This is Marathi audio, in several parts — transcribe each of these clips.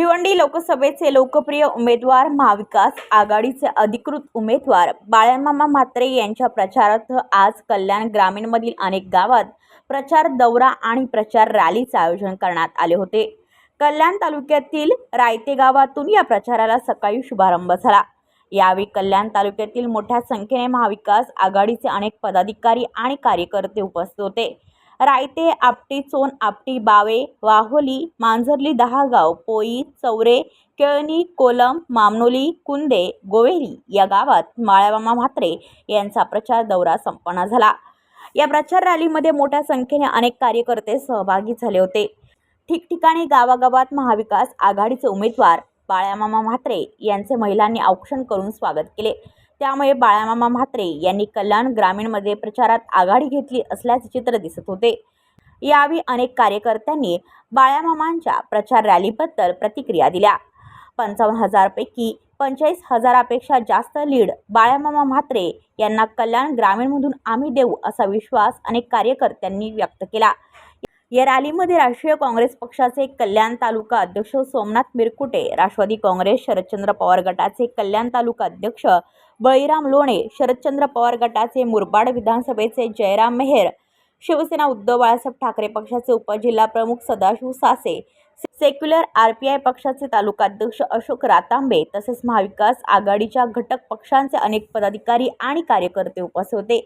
भिवंडी लोकसभेचे लोकप्रिय उमेदवार महाविकास आघाडीचे अधिकृत उमेदवार बाळ्यामामा म्हात्रे यांच्या प्रचारार्थ आज कल्याण ग्रामीणमधील अनेक गावात प्रचार दौरा आणि प्रचार रॅलीचे आयोजन करण्यात आले होते. कल्याण तालुक्यातील रायते गावातून या प्रचाराला सकाळी शुभारंभ झाला. यावेळी कल्याण तालुक्यातील मोठ्या संख्येने महाविकास आघाडीचे अनेक पदाधिकारी आणि कार्यकर्ते उपस्थित होते. रायते आपटी चोन आपटी बावे वाहोली मांजरली दहागाव पोई चौरे केळणी कोलम मामनोली कुंदे गोवेरी या गावात माळ्यामामा म्हात्रे यांचा प्रचार दौरा संपन्न झाला. या प्रचार रॅलीमध्ये मोठ्या संख्येने अनेक कार्यकर्ते सहभागी झाले होते. ठिकठिकाणी गावागावात महाविकास आघाडीचे उमेदवार बाळ्यामामा म्हात्रे यांचे महिलांनी औक्षण करून स्वागत केले. त्यामुळे बाळामामा म्हात्रे यांनी कल्याण ग्रामीणमध्ये प्रचारात आघाडी घेतली असल्याचे चित्र दिसत होते. यावेळी अनेक कार्यकर्त्यांनी बाळामामांच्या प्रचार रॅलीबद्दल प्रतिक्रिया दिल्या. पंचावन्न हजारपैकी पंचेचाळीस हजारापेक्षा जास्त लीड बाळामामा म्हात्रे यांना कल्याण ग्रामीणमधून आम्ही देऊ असा विश्वास अनेक कार्यकर्त्यांनी व्यक्त केला. या रॅलीमध्ये राष्ट्रीय काँग्रेस पक्षाचे कल्याण तालुका अध्यक्ष सोमनाथ मिरकुटे राष्ट्रवादी काँग्रेस शरदचंद्र पवार गटाचे कल्याण तालुका अध्यक्ष बळीराम लोणे शरदचंद्र पवार गटाचे मुरबाड विधानसभेचे जयराम मेहेर शिवसेना उद्धव बाळासाहेब ठाकरे पक्षाचे उपजिल्हा प्रमुख Sadashiv Sase secular R P I पक्षाचे तालुकाध्यक्ष अशोक रातांबे तसेच महाविकास आघाडीच्या घटक पक्षांचे अनेक पदाधिकारी आणि कार्यकर्ते उपस्थित होते.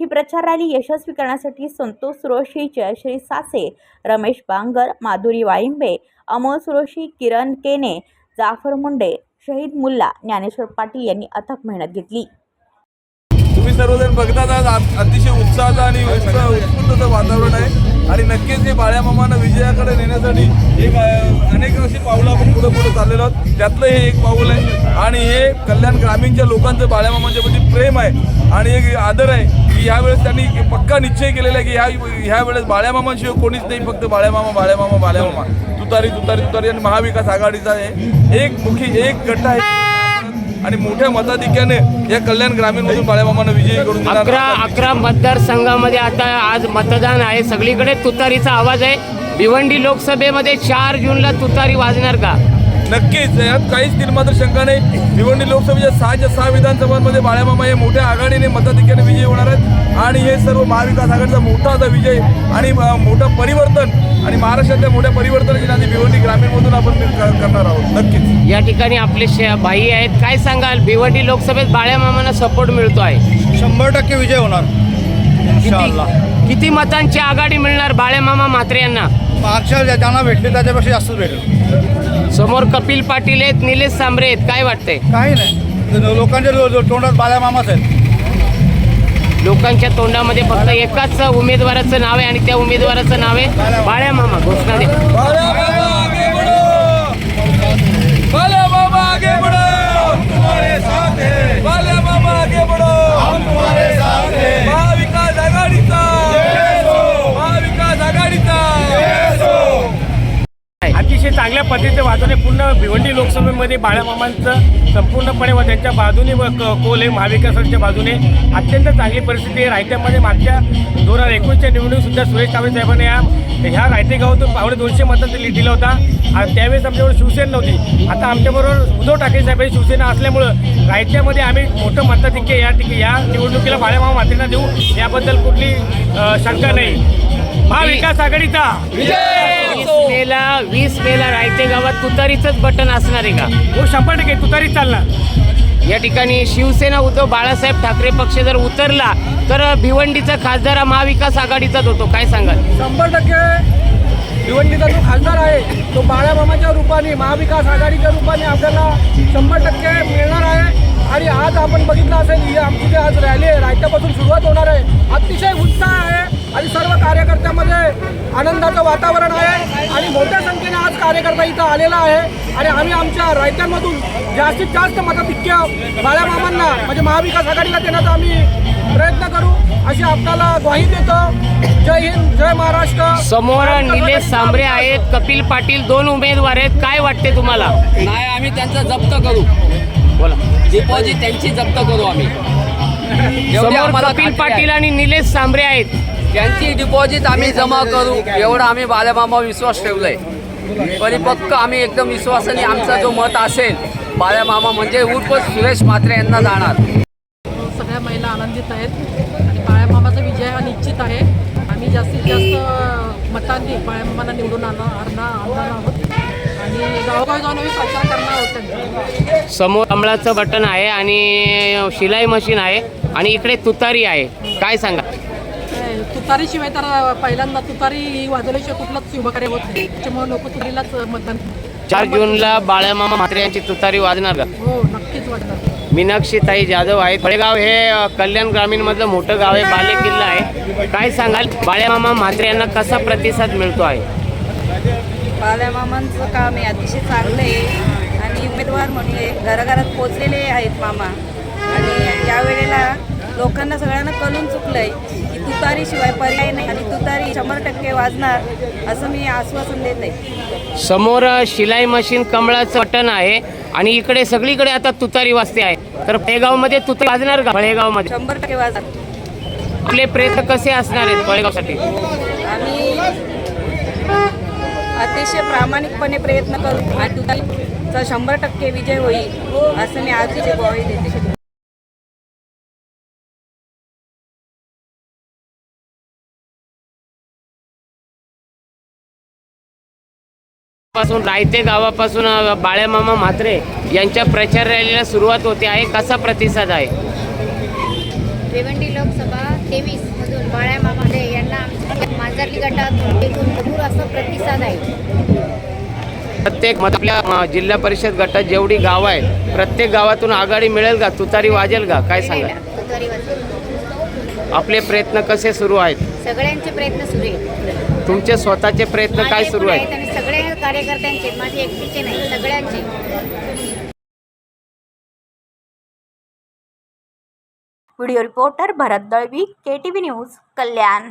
ही प्रचार रॅली यशस्वी करण्यासाठी संतोष सुरोशी जयश्री सासे रमेश बांगर माधुरी वाळिंबे अमोल सुरोशी किरण केने जाफर मुंडे शहीद मुल्ला ज्ञानेश्वर पाटील यांनी अथक मेहनत घेतली. तुम्ही सर्वजण बघतात आज अतिशय उत्साहाचं आणि उत्साह उत्स्फूर्तचं वातावरण आहे. आणि नक्कीच हे बाळ्यामाहांना विजयाकडे नेण्यासाठी एक अनेक अशी पावलं आपण पुढे पुढे चाललेलो आहोत. त्यातलं हे एक पाऊल आहे. आणि हे कल्याण ग्रामीणच्या लोकांचं बाळ्या मामांच्या प्रती प्रेम आहे. आणि एक आदर आहे की ह्यावेळेस त्यांनी पक्का निश्चय केलेला आहे की ह्या ह्या वेळेस बाळ्या मामांशिवाय कोणीच नाही फक्त बाळ्या मामा बाळ्या मामा बाळ्या मामा. तुतारी तुतारी तुतारी. आणि महाविकास आघाडीचा आहे एक मुखी एक गट आहे. आणि मोठ्या मताधिक्याने या कल्याण ग्रामीणमधून बाळ्यामामांना विजयी करून अकरा अकरा मतदारसंघामध्ये आता आज मतदान आहे. सगळीकडे तुतारीचा आवाज आहे. भिवंडी लोकसभेमध्ये चार जूनला तुतारी वाजणार का? नक्कीच. यात काहीच निर्मात्र शंका नाही. भिवंडी लोकसभेच्या सहाच्या सहा विधानसभांमध्ये बाळ्यामामा हे मोठ्या आघाडीने मताधिक्याने विजयी होणार आहेत. आणि हे सर्व महाविकास आघाडीचा मोठा आता विजय आणि मोठं परिवर्तन आणि महाराष्ट्रातल्या मोठ्या परिवर्तनाची नांदी भिवंडी ग्रामीणमधून आपण करणार आहोत. नक्कीच. या ठिकाणी आपले शे भाई आहेत. काय सांगाल? भिवंडी लोकसभेत बाळ्या मामांना सपोर्ट मिळतो आहे. शंभर टक्के विजय होणार. किती मतांची आघाडी मिळणार बाळ्या मामा म्हात्रे यांना? मागच्या ज्या- ज्यांना भेटले त्याच्यापेक्षा जास्तच भेटेल. समोर कपिल पाटील आहेत निलेश सांबरे आहेत. काय वाटतंय? काही नाही. लोकांच्या तोंडात बाल्या मामाच आहेत. लोकांच्या तोंडामध्ये फक्त एकाच उमेदवाराचं नाव आहे आणि त्या उमेदवाराचं नाव आहे बाळ्या मामा. घोषणा दे चांगल्या पद्धतीचे वाचवणे पूर्ण भिवंडी लोकसभेमध्ये बाळामामांचं संपूर्णपणे व त्यांच्या बाजूने व क- कोले आहे महाविकासाच्या बाजूने अत्यंत चांगली परिस्थिती आहे. रायत्यामध्ये मागच्या दोन हजार एकोणीसच्या निवडणुकीसुद्धा सुरेश कांबळे साहेबांनी या ह्या रायते गावातून पावणे दोनशे मतांचा लीड दिला होता. आणि त्यावेळेस आमच्याबरोबर शिवसेना नव्हती. आता आमच्याबरोबर उद्धव ठाकरे साहेबांची शिवसेना असल्यामुळं रायत्यामध्ये आम्ही मोठं मताधिक्य या ठिकाणी या निवडणुकीला बाळामामा मात्रेंना देऊ. याबद्दल कुठली शंका नाही. महाविकास आघाडीचा. वीस मेला वीस मेला रायते गावात तुतारीचंच बटन असणार आहे का? हो शंभर टक्के तुतारीच चालणार. या ठिकाणी शिवसेना उद्धव बाळासाहेब ठाकरे पक्ष जर उतरला तर भिवंडीचा खासदार हा महाविकास आघाडीचाच होतो. काय सांगाल? शंभर टक्के भिवंडीचा जो खासदार आहे तो बाळामामाच्या रूपाने महाविकास आघाडीच्या रूपाने आपल्याला शंभर टक्के मिळणार आहे. आणि आज आपण बघितलं असेल ही आमची जी आज रॅली आहे रायत्यापासून सुरुवात होणार आहे. अतिशय उत्साह आहे आणि सर्व कार्यकर्त्यामध्ये आनंदाचं वातावरण आहे. आणि मोठ्या संख्येने आज कार्यकर्ता इथं आलेला आहे. आणि आम्ही आमच्या रायत्यांमधून जास्तीत जास्त मताधिक्य बाळामामांना म्हणजे महाविकास आघाडीला देण्याचा आम्ही प्रयत्न करू. अशी आपल्याला ग्वाही देतो. जय हिंद जय महाराष्ट्र. समोर निलेश सांबरे आहेत कपिल पाटील दोन उमेदवार आहेत. काय वाटते तुम्हाला? नाही आम्ही त्यांचा जप्त करू. बोला. डिपॉझिट त्यांची जप्त करू आम्ही. एवढी समोर आम्हाला कपिल खात्री पाटील. आणि निलेश सांबरे आहेत. त्यांची डिपॉझिट आम्ही जमा करू एवढा आम्ही बाल्यामामा विश्वास ठेवलाय. परिपक्क आम्ही एकदम विश्वासाने आमचा जो मत असेल बाळ्या मामा म्हणजे उर्फ सुरेश म्हात्रे यांना जाणार. सगळ्या महिला आनंदित आहेत आणि बाळ्यामामाचा विजय हा निश्चित आहे. आम्ही जास्तीत जास्त मतांनी बाळ्यामामांना निवडून आणणार आणणार आणणार आहोत. आणि गावोगावी जाऊन आम्ही प्रचार करणार आहोत त्यांचा समोर कमळाचं बटन आहे आणि शिलाई मशीन आहे आणि इकडे तुतारी आहे. काय सांगा? तुतारीशिवाय तर पहिल्यांदा तुतारी वाजवल्याशिवाय कुठलाच शुभकार्य होत नाही. त्याच्यामुळे लोक तुरीलाच मतदान चार जूनला बाळामामा म्हात्रे यांची तुतारी वाजणार का? हो नक्कीच वाटणार मीनाक्षी ताई जाधव आहेत. फळेगाव हे कल्याण ग्रामीण मधलं मोठं गाव आहे बाले किल्ला आहे. काय सांगाल? बाळ्यामामा म्हात्रे यांना कसा प्रतिसाद मिळतो आहे? बाळ्यामामांचं काम आहे अतिशय चांगलं आहे. आणि उमेदवार म्हणजे घराघरात पोचलेले आहेत मामा. आणि यावेळेला लोकांना सगळ्यांना कळून चुकलं आहे की तुतारीशिवाय पर्याय नाही आणि तुतारी शंभर टक्के वाजणार असं मी आश्वासन देत आहे. समोर शिलाई मशीन कमळाचं बटन आहे आणि इकडे सगळीकडे आता तुतारी वाजते आहे. तर फळेगावमध्ये तुतारी वाजणार का फळेगावमध्ये शंभर टक्के वाजणार. आपले प्रयत्न कसे असणार आहेत फळेगावसाठी आम्ही अतिशय प्रामाणिकपणे प्रयत्न करू आणि तुतारीचा शंभर टक्के विजय होईल असं मी आजची ग्वाही देते. पासून रायते गावापासून बाळ्यामामा म्हात्रे यांच्या प्रचार रॅलीला सुरुवात होते आहे. कसा प्रतिसाद आहे? भिवंडी लोकसभा तेवीस मधून बाळ्या मांजरली गटात एकूण भरपूर असा प्रतिसाद आहे. प्रत्येक मत आपल्या जिल्हा परिषद गटात जेवढी गावं आहेत प्रत्येक गावातून आघाडी मिळेल का? तुतारी वाजेल का? काय सांगा. आपले प्रयत्न कसे सुरू आहेत? सगळ्यांचे प्रयत्न सुरू आहेत. तुमचे स्वतःचे प्रयत्न काय सुरू आहेत? आणि सगळे कार्यकर्त्यांचे माझे एकटीचे नाही सगळ्यांचे video reporter Bharat Dalvi K T V news Kalyan.